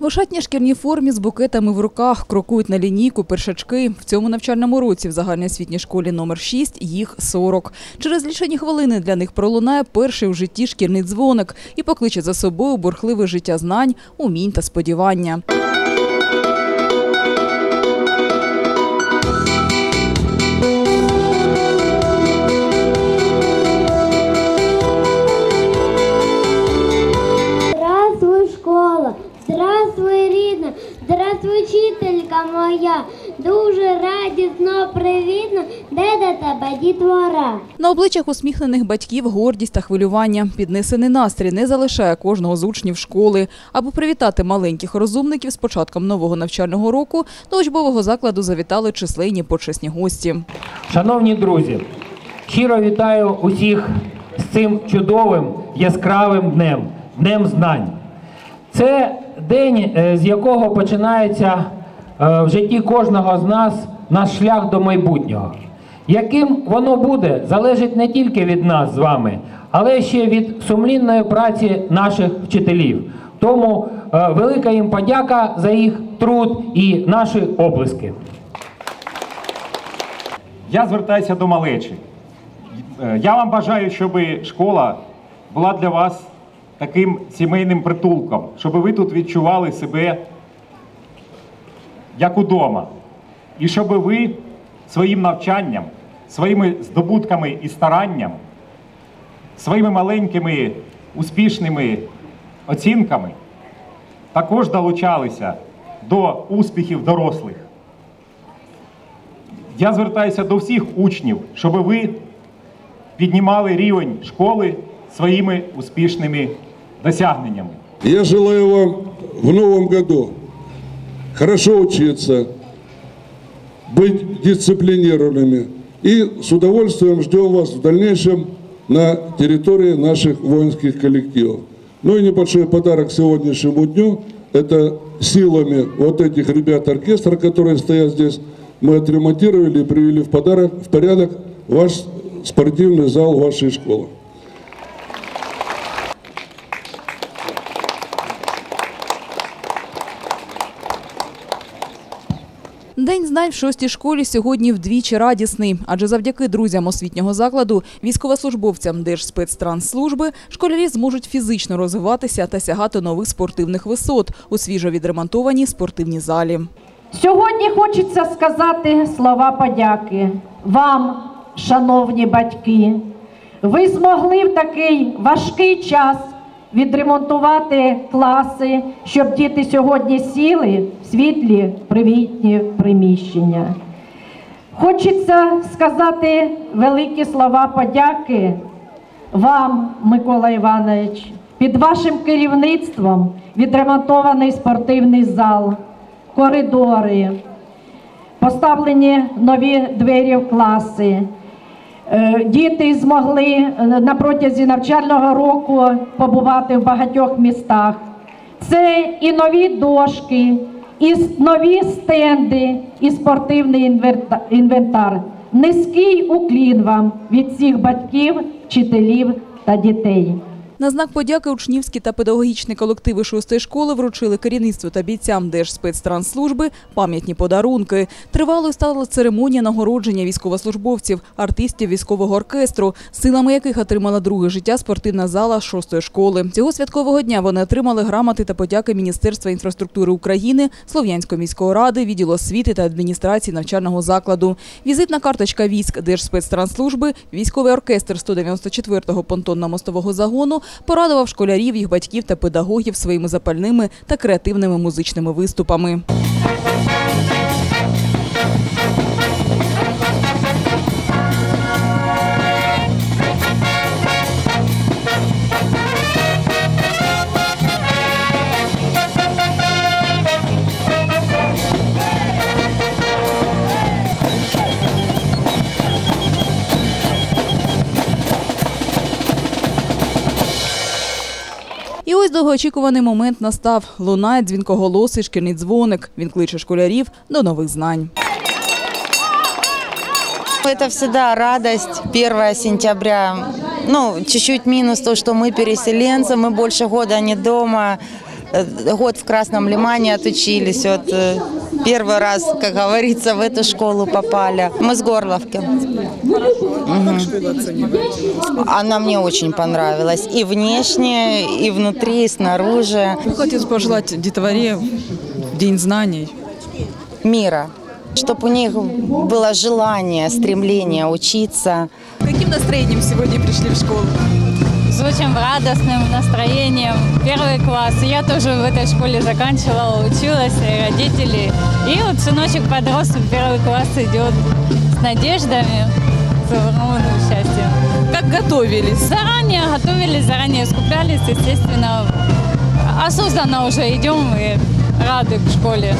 В ошатній шкірній формі з букетами в руках крокують на лінійку першачки. В цьому навчальному році в загальноосвітній школі номер 6 їх 40. Через лічені хвилини для них пролунає перший у житті шкірний дзвоник і покличе за собою бурхливе життя знань, умінь та сподівання. На обличчях усміхнених батьків гордість та хвилювання. Піднесений настрій не залишає кожного з учнів школи. Аби привітати маленьких розумників з початком нового навчального року, до учбового закладу завітали численні почесні гості. Шановні друзі, щиро вітаю усіх з цим чудовим яскравим днем, днем знань. Це день, е, з якого починається е, в житті кожного з нас наш шлях до майбутнього. Яким воно буде, залежить не тільки від нас з вами, але ще від сумлінної праці наших вчителів. Тому е, велика їм подяка за їх труд і наші оплески. Я звертаюся до малечі. Е, Я вам бажаю, щоб школа була для вас таким сімейним притулком, щоб ви тут відчували себе як удома. І щоб ви своїм навчанням, своїми здобутками і старанням, своїми маленькими успішними оцінками також долучалися до успіхів дорослих. Я звертаюся до всіх учнів, щоб ви піднімали рівень школи своїми успішними досягненнями. Я желаю вам в новом году хорошо учиться, быть дисциплинированными и с удовольствием ждем вас в дальнейшем на территории наших воинских коллективов. Ну и небольшой подарок сегодняшнему дню – это силами вот этих ребят оркестра, которые стоят здесь, мы отремонтировали и привели в, подарок, в порядок ваш спортивный зал вашей школы. День знань в шостій школі сьогодні вдвічі радісний, адже завдяки друзям освітнього закладу, військовослужбовцям Держспецтрансслужби, школярі зможуть фізично розвиватися та сягати нових спортивних висот у свіжо відремонтованій спортивній залі. Сьогодні хочеться сказати слова подяки вам, шановні батьки. Ви змогли в такий важкий час відремонтувати класи, щоб діти сьогодні сіли в світлі привітні приміщення. Хочеться сказати великі слова подяки вам, Микола Іванович, під вашим керівництвом відремонтований спортивний зал, коридори, поставлені нові двері в класи. Е, Діти змогли е, на протязі навчального року побувати в багатьох містах. Це і нові дошки, і нові стенди, і спортивний інвентар. Низький уклін вам від всіх батьків, вчителів та дітей. На знак подяки учнівські та педагогічні колективи шостої школи вручили керівництву та бійцям Держспецтрансслужби пам'ятні подарунки. Тривалою стала церемонія нагородження військовослужбовців, артистів військового оркестру, силами яких отримала друге життя спортивна зала шостої школи. Цього святкового дня вони отримали грамоти та подяки Міністерства інфраструктури України, Слов'янської міської ради, відділу освіти та адміністрації навчального закладу. Візитна карточка військ Держспецтрансслужби, військовий оркестр 194-го понтонно-мостового загону порадував школярів, їх батьків та педагогів своїми запальними та креативними музичними виступами. довгоочікуваний момент настав. Лунає дзвінкоголосий шкільний дзвоник. Він кличе школярів до нових знань. Это всегда радость 1 сентября. Ну, чуть-чуть минус то, что мы переселенцы, мы больше года не дома. Э, год в Красном Лимане отучились. Вот э, первый раз, как говорится, в эту школу попали. Мы с Горловки. Мгм. Она мне очень понравилась. И внешне, и внутри, и снаружи. Хотелось пожелать детворе День знаний. Мира. Чтобы у них было желание, стремление учиться. Каким настроєнням сьогодні прийшли в школу? С очень радостным настроением. Первый класс. Я тоже в этой школе заканчивала, училась, и родители. И вот сыночек подрос, в первый класс идет с надеждами, с огромным счастьем. Как готовились? Заранее готовились, заранее скуплялись, естественно. Осознанно уже идем и рады в школе.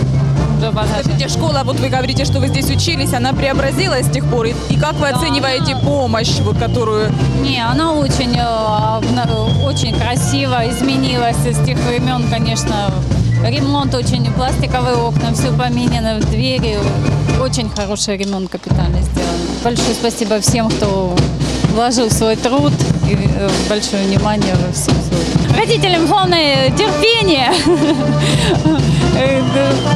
Уже богаче. Скажите, школа, вот вы говорите, что вы здесь учились, она преобразилась с тех пор. И и как вы Да, оцениваете она- помощь, вот, которую... Не, она очень, э, очень красиво изменилась с тех времен, конечно. Ремонт очень, пластиковые окна, все поменяно, двери. Очень хороший ремонт капитально сделан. Большое спасибо всем, кто вложил свой труд и э, большое внимание во всем. Родителям главное терпение.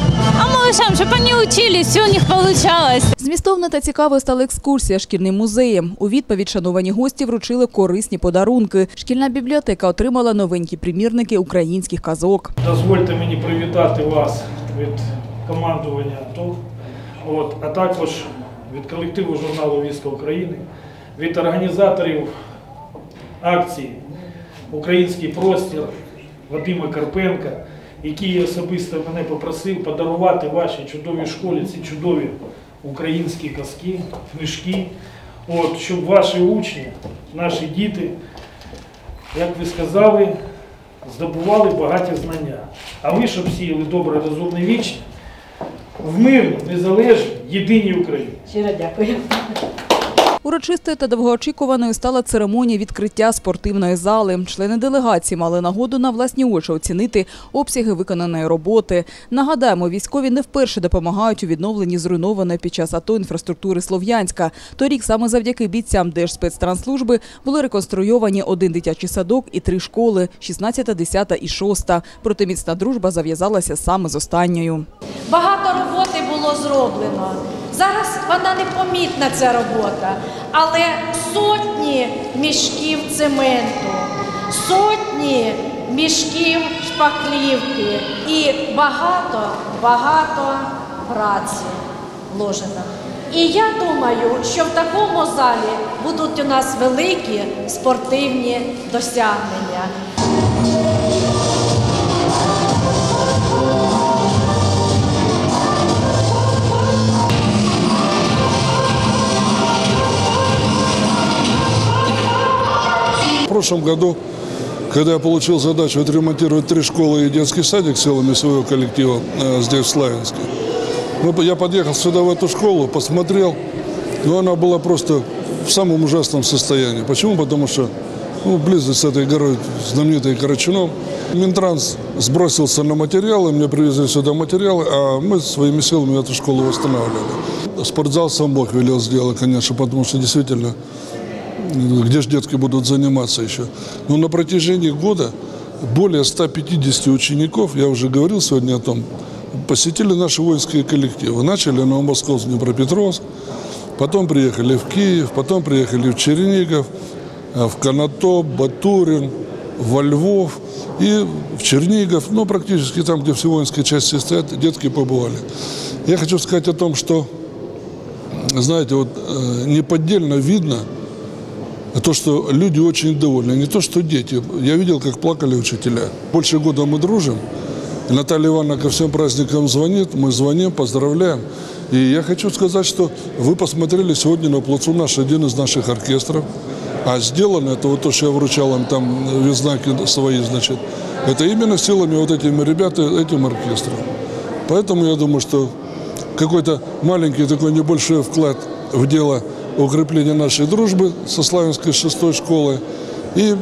Э, да. А малышам, чтобы они учились, все у них получалось. Змістовна та цікавою стала екскурсія шкільним музеєм. У відповідь шановані гості вручили корисні подарунки. Шкільна бібліотека отримала новенькі примірники українських казок. Дозвольте мені привітати вас від командування АТО, от, а також від колективу журналу Віска України, від організаторів акції Український простір Вадима Карпенка, який особисто мене попросив подарувати вашій чудовій школі ці чудові українські казки, книжки, от, щоб ваші учні, наші діти, як ви сказали, здобували багаті знання. А ви, щоб сіяли добре, розумне вічне, в мирну, незалежній, єдиній Україні. Щиро дякую. Урочистою та довгоочікуваною стала церемонія відкриття спортивної зали. Члени делегації мали нагоду на власні очі оцінити обсяги виконаної роботи. Нагадаємо, військові не вперше допомагають у відновленні зруйнованої під час АТО інфраструктури Слов'янська. Торік саме завдяки бійцям Держспецтранслужби були реконструйовані один дитячий садок і три школи – 16, 10 і 6. Проте міцна дружба зав'язалася саме з останньою. Багато роботи було зроблено. Зараз вона непомітна ця робота, але сотні мішків цементу, сотні мішків шпаклівки і багато, багато праці вложено. І я думаю, що в такому залі будуть у нас великі спортивні досягнення. Прошлом году, когда я получил задачу отремонтировать три школы и детский садик силами своего коллектива э, здесь, в Славянске, мы- я подъехал сюда, в эту школу, посмотрел, но она была просто в самом ужасном состоянии. Почему? Потому что ну, близость с этой горой, знаменитой Карачуном, Минтранс сбросился на материалы, мне привезли сюда материалы, а мы своими силами эту школу восстанавливали. Спортзал сам Бог велел сделать, конечно, потому что действительно где же детки будут заниматься еще. Но на протяжении года более 150 учеников, я уже говорил сегодня о том, посетили наши воинские коллективы. Начали на Московск, Днепропетровск, потом приехали в Киев, потом приехали в Чернигов, э, в Конотоп, Батурин, во Львов и в Чернигов, ну, практически там, где все воинские части стоят, детки побывали. Я хочу сказать о том, что, знаете, вот э, неподдельно видно, то, что люди очень довольны, не то, что дети. Я видел, как плакали учителя. Больше года мы дружим. И Наталья Ивановна ко всем праздникам звонит, мы звоним, поздравляем. И я хочу сказать, что вы посмотрели сегодня на плацу наш один из наших оркестров. А сделано это вот то, что я вручал им там э, знаки свои, значит, это именно силами вот этими ребят, этим оркестром. Поэтому я думаю, что какой-то маленький такой небольшой вклад в дело укрепления нашей дружбы со Славянской шестой школы. И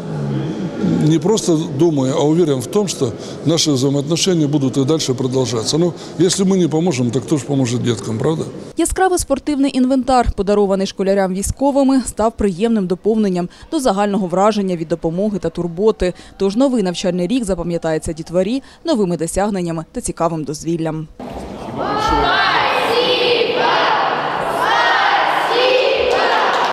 не просто думаю, а уверен в том, что наши взаимоотношения будут и дальше продолжаться. Ну, если мы не поможем, то кто же поможет деткам, правда? Яскравий спортивний інвентар, подарований школярям військовими, став приємним доповненням до загального враження від допомоги та турботи. Тож новий навчальний рік запам'ятається дітворі новими досягненнями та цікавим дозвіллям. Спасибо большое.